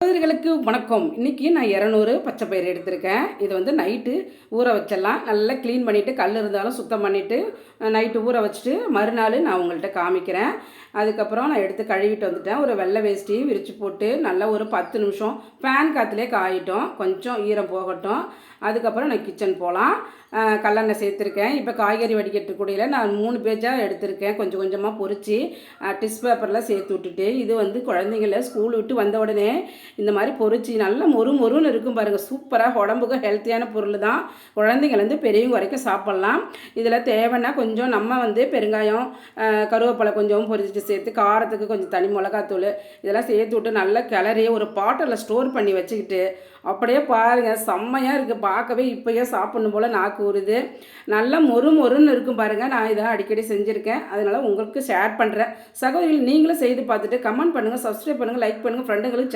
சகோதரிகளுக்கு வணக்கம். இன்றைக்கி நான் இரநூறு பச்சை பயிறு எடுத்திருக்கேன். இது வந்து நைட்டு ஊற வச்சிடலாம். நல்லா க்ளீன் பண்ணிவிட்டு கல் இருந்தாலும் சுத்தம் பண்ணிவிட்டு நைட்டு ஊற வச்சுட்டு மறுநாள் நான் உங்கள்கிட்ட காமிக்கிறேன். அதுக்கப்புறம் நான் எடுத்து கழுவிட்டு வந்துட்டேன். ஒரு வெள்ளை வேஷ்டி விரித்து போட்டு நல்லா ஒரு பத்து நிமிஷம் ஃபேன் காற்றுலேயே காயிட்டோம். கொஞ்சம் ஈரம் போகட்டும். அதுக்கப்புறம் நான் கிச்சன் போகலாம் கல்லெண்ணெய் சேர்த்துருக்கேன். இப்போ காய்கறி வடிகட்டு கூடையில் நான் மூணு பேஜாக எடுத்திருக்கேன். கொஞ்சம் கொஞ்சமாக பொறிச்சு டிஸ் பேப்பரில் சேர்த்து விட்டுட்டு இது வந்து குழந்தைங்கள ஸ்கூல் விட்டு வந்த உடனே இந்த மாதிரி பொரிச்சு நல்ல மொறு மொறுன்னு இருக்கும் பாருங்கள் சூப்பராக உடம்புக்கு ஹெல்த்தியான பொருள் தான். குழந்தைங்கலேருந்து பெரியவங்க வரைக்கும் சாப்பிட்லாம். இதில் தேவைன்னா கொஞ்சம் நம்ம வந்து பெருங்காயம் கருவேப்பிலை கொஞ்சம் பொரிச்சிட்டு சேர்த்து காரத்துக்கு கொஞ்சம் தனி மிளகாத்தூள் இதெல்லாம் சேர்த்து விட்டு நல்லா கிளறி ஒரு பாட்டில் ஸ்டோர் பண்ணி வச்சுக்கிட்டு அப்படியே பாருங்கள் செம்மையாக இருக்குது பார்க்கவே இப்போயே சாப்பிட்ணும் போல் நாக்கு ஊறுது. நல்லா மொறு மொறுன்னு இருக்கும் பாருங்கள் நான் இதை அடிக்கடி செஞ்சுருக்கேன். அதனால் உங்களுக்கு ஷேர் பண்ணுறேன் சகோதரிகள் நீங்களும் செய்து பார்த்துட்டு கமெண்ட் பண்ணுங்கள் சப்ஸ்கிரைப் பண்ணுங்கள் லைக் பண்ணுங்கள் ஃப்ரெண்டுங்களுக்கு